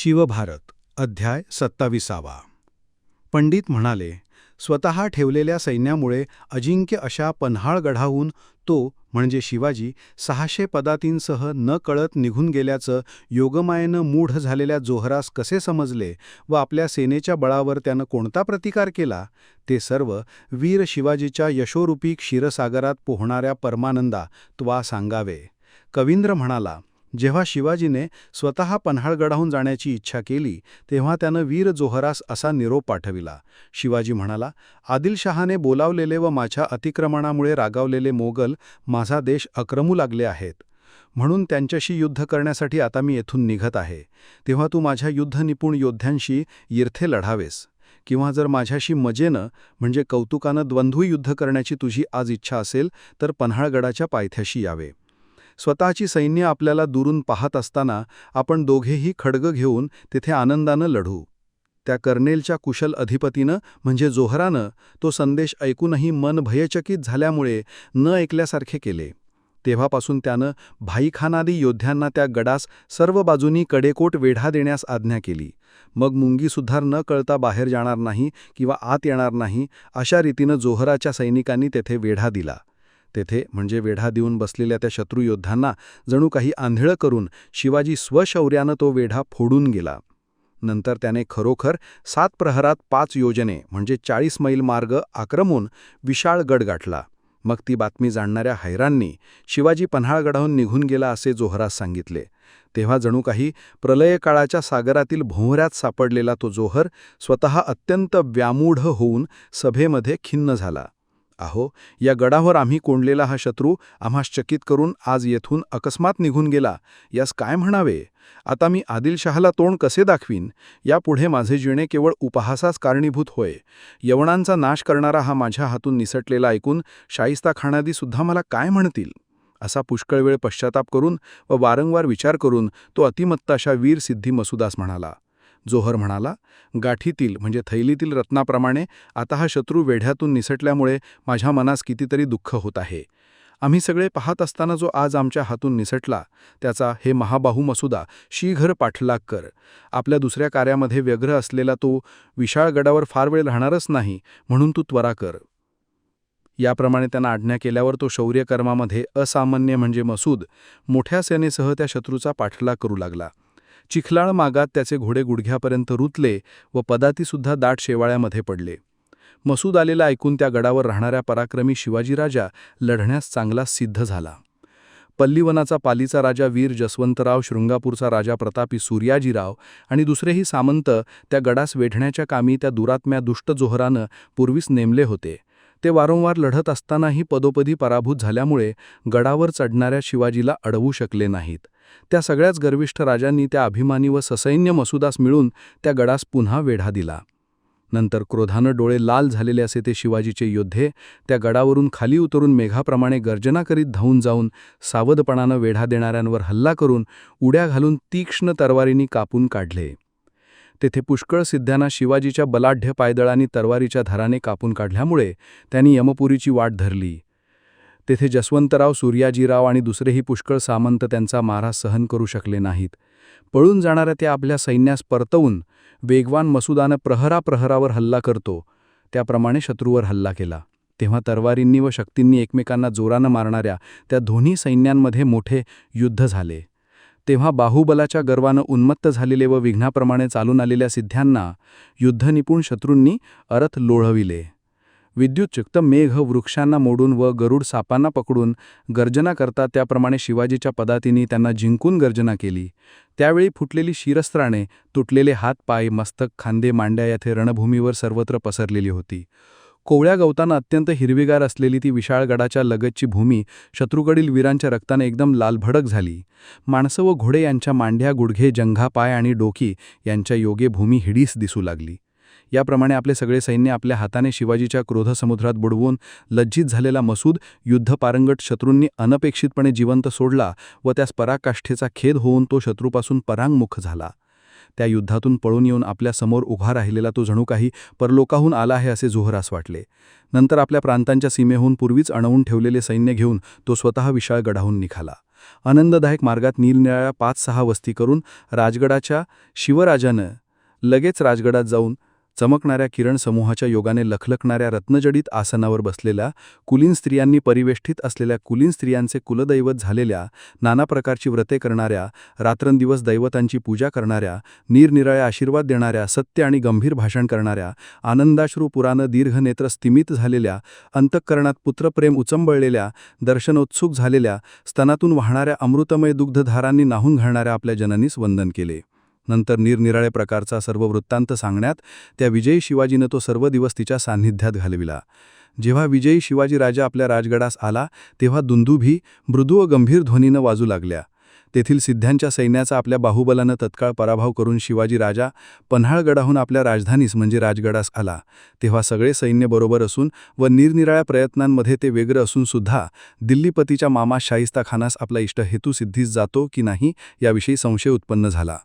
शिवभारत अध्याय सत्ताविसावा. पंडित म्हणाले स्वतः ठेवलेल्या सैन्यामुळे अजिंक्य अशा पन्हाळगढाहून तो म्हणजे शिवाजी सहाशे पदातींसह न कळत निघून गेल्याचं योगमायेनं मूढ झालेल्या जोहरास कसे समजले व आपल्या सेनेच्या बळावर त्यानं कोणता प्रतिकार केला? ते सर्व वीर शिवाजीच्या यशोरूपी क्षीरसागरात पोहणाऱ्या परमानंदा त्वा सांगावे. कवींद्र म्हणाला जेव्हा शिवाजीने स्वतः पन्हाळगडाहून जाण्याची इच्छा केली तेव्हा त्यानं वीर जोहरास असा निरोप पाठविला. शिवाजी म्हणाला आदिलशहाने बोलावलेले व माझ्या अतिक्रमणामुळे रागावलेले मोगल माझा देश अक्रमू लागले आहेत. म्हणून त्यांच्याशी युद्ध करण्यासाठी आता मी येथून निघत आहे. तेव्हा तू माझ्या युद्धनिपुण योद्ध्यांशी इर्थे लढावेस. किंवा जर माझ्याशी मजेनं म्हणजे कौतुकानं द्वंद्वयुद्ध करण्याची तुझी आज इच्छा असेल तर पन्हाळगडाच्या पायथ्याशी यावे. स्वतःची सैन्य आपल्याला दुरून पाहत असताना आपण दोघेही खडग घेऊन तेथे आनंदानं लढू. त्या कर्नेलच्या कुशल अधिपतीनं म्हणजे जोहरानं तो संदेश ऐकूनही मन भयचकित झाल्यामुळे न ऐकल्यासारखे केले. तेव्हापासून त्यानं भाईखानादी योद्ध्यांना त्या गडास सर्व बाजूनी कडेकोट वेढा देण्यास आज्ञा केली. मग मुंगीसुद्धा न कळता बाहेर जाणार नाही किंवा आत येणार नाही अशा रीतीनं जोहराच्या सैनिकांनी तेथे वेढा दिला. तेथे म्हणजे वेढा देऊन बसलेल्या त्या शत्रुयोद्ध्यांना जणू काही आंधळं करून शिवाजी स्वशौर्यानं तो वेढा फोडून गेला. नंतर त्याने खरोखर सात प्रहरात पाच योजने म्हणजे चाळीस मैल मार्ग आक्रमून विशाळ गड गाठला. मग ती बातमी जाणणाऱ्या हैरांनी शिवाजी पन्हाळगडाहून निघून गेला असे जोहरास सांगितले. तेव्हा जणू काही प्रलयकाळाच्या सागरातील भोवऱ्यात सापडलेला तो जोहर स्वतः अत्यंत व्यामूढ होऊन सभेमध्ये खिन्न झाला. अहो या गडावर आम्ही कोंडलेला हा शत्रू आम्हास चकित करून आज येथून अकस्मात निघून गेला. यास काय म्हणावे? आता मी आदिलशहाला तोंड कसे दाखवीन? यापुढे माझे जिणे केवळ उपहासास कारणीभूत होय. यवनांचा नाश करणारा हा माझ्या हातून निसटलेला ऐकून शाईस्ता खाणादीसुद्धा मला काय म्हणतील? असा पुष्कळ वेळ पश्चाताप करून व वारंवार विचार करून तो अतिमत्ताशा वीर सिद्धी मसुदास म्हणाला. जोहर म्हणाला गाठीतील म्हणजे थैलीतील रत्नाप्रमाणे आता हा शत्रू वेढ्यातून निसटल्यामुळे माझ्या मनास कितीतरी दुःख होत आहे. आम्ही सगळे पाहत असताना जो आज आमच्या हातून निसटला त्याचा हे महाबाहू मसुदा शीघ्र पाठलाग कर. आपल्या दुसऱ्या कार्यामध्ये व्यग्र असलेला तो विशाळ गडावर फार वेळ राहणारच नाही म्हणून तू त्वरा कर. याप्रमाणे त्यांना आज्ञा केल्यावर तो शौर्यकर्मामध्ये असामान्य म्हणजे मसूद मोठ्या सेनेसह त्या शत्रूचा पाठलाग करू लागला. चिखलाळ मागात त्याचे घोडे गुडघ्यापर्यंत रुतले व पदातीसुद्धा दाट शेवाळ्यामध्ये पडले. मसूद आलेला ऐकून त्या गडावर राहणाऱ्या पराक्रमी शिवाजीराजा लढण्यास चांगला सिद्ध झाला. पल्लीवनाचा पालीचा राजा वीर जसवंतराव शृंगापूरचा राजा प्रतापी सूर्याजीराव आणि दुसरेही सामंत त्या गडास वेढण्याच्या कामी त्या दुरात्म्या दुष्ट जोहरानं पूर्वीच नेमले होते. ते वारंवार लढत असतानाही पदोपदी पराभूत झाल्यामुळे गडावर चढणाऱ्या शिवाजीला अडवू शकले नाहीत. त्या सगळ्याच गर्विष्ठ राजांनी त्या अभिमानी व ससैन्य मसुदास मिळून त्या गडास पुन्हा वेढा दिला. नंतर क्रोधानं डोळे लाल झालेले असे ते शिवाजीचे योद्धे त्या गडावरून खाली उतरून मेघाप्रमाणे गर्जना करीत धावून जाऊन सावधपणानं वेढा देणाऱ्यांवर हल्ला करून उड्या घालून तीक्ष्ण तरवारींनी कापून काढले. तेथे पुष्कळ सिद्ध्यांना शिवाजीच्या बलाढ्य पायदळांनी तरवारीच्या धराने कापून काढल्यामुळे त्यांनी यमपुरीची वाट धरली. तेथे जसवंतराव सूर्याजीराव आणि दुसरेही पुष्कळ सामंत त्यांचा मारा सहन करू शकले नाहीत. पळून जाणाऱ्या त्या आपल्या सैन्यास परतवून वेगवान मसुदानं प्रहरा प्रहरावर हल्ला करतो. त्याप्रमाणे शत्रूवर हल्ला केला. तेव्हा तरवारींनी व शक्तींनी एकमेकांना जोरानं मारणाऱ्या त्या दोन्ही सैन्यांमध्ये मोठे युद्ध झाले. तेव्हा बाहुबलाच्या गर्वानं उन्मत्त झालेले व विघ्नाप्रमाणे चालून आलेल्या सिद्ध्यांना युद्धनिपुण शत्रूंनी अरथ लोळविले. विद्युतचुक्त मेघ वृक्षांना मोडून व गरुड सापांना पकडून गर्जना करता त्याप्रमाणे शिवाजीच्या पदातीने त्यांना जिंकून गर्जना केली. त्यावेळी फुटलेली शिरस्त्राणे तुटलेले हात पाय मस्तक खांदे मांड्या येथे रणभूमीवर सर्वत्र पसरलेली होती. कोवळ्या गवताना अत्यंत हिरवीगार असलेली ती विशाळगडाच्या लगतची भूमी शत्रूकडील वीरांच्या रक्ताने एकदम लालभडक झाली. माणसं व घोडे यांच्या मांड्या गुडघे जंघा पाय आणि डोकी यांच्या योगे भूमी हिडीस दिसू लागली. याप्रमाणे आपले सगळे सैन्य आपल्या हाताने शिवाजीच्या क्रोधसमुद्रात बुडवून लज्जित झालेला मसूद युद्धपारंगट शत्रूंनी अनपेक्षितपणे जिवंत सोडला व त्यास पराकाष्ठेचा खेद होऊन तो शत्रूपासून परांगमुख झाला. त्या युद्धातून पळून येऊन आपल्यासमोर उभा राहिलेला तो जणू काही परलोकाहून आला आहे असे जोहरास वाटले. नंतर आपल्या प्रांतांच्या सीमेहून पूर्वीच अणवून ठेवलेले सैन्य घेऊन तो स्वतः विशाळ गडाहून निघाला. आनंददायक मार्गात निरनिराळ्या पाच सहा वस्ती करून राजगडाच्या शिवराजानं लगेच राजगडात जाऊन चमकणाऱ्या किरण समूहाच्या योगाने लखलखणाऱ्या रत्नजडित आसनावर बसलेल्या कुलीन स्त्रियांनी परिवेष्टित असलेल्या कुलीन स्त्रियांचे कुलदैवत झालेल्या नाना प्रकारची व्रते करणाऱ्या रात्रंदिवस दैवतांची पूजा करणाऱ्या निरनिराळे आशीर्वाद देणाऱ्या सत्य आणि गंभीर भाषण करणाऱ्या आनंदाश्रू पुरानं दीर्घनेत्र स्तिमित झालेल्या अंतःकरणात पुत्रप्रेम उचंबळलेल्या दर्शनोत्सुक झालेल्या स्तनातून वाहणाऱ्या अमृतमय दुग्धधारांनी नाहून घालणाऱ्या आपल्या जननीस वंदन केले. नंतर निरनिराळे प्रकारचा सर्व वृत्तांत सांगण्यात त्या विजयी शिवाजीनं तो सर्व दिवस तिच्या सान्निध्यात घालविला. जेव्हा विजयी शिवाजी राजा आपल्या राजगडास आला तेव्हा दुंदुभी मृदू व गंभीर ध्वनीनं वाजू लागल्या. तेथील सिद्ध्यांच्या सैन्याचा आपल्या बाहुबलानं तत्काळ पराभव करून शिवाजी राजा पन्हाळगडाहून आपल्या राजधानीस म्हणजे राजगडास आला. तेव्हा सगळे सैन्य बरोबर असून व निरनिराळ्या प्रयत्नांमध्ये ते वेगळं असून सुद्धा दिल्लीपतीच्या मामा शाहिस्ता खानास आपला इष्ट हेतू सिद्धीस जातो की नाही याविषयी संशय उत्पन्न झाला.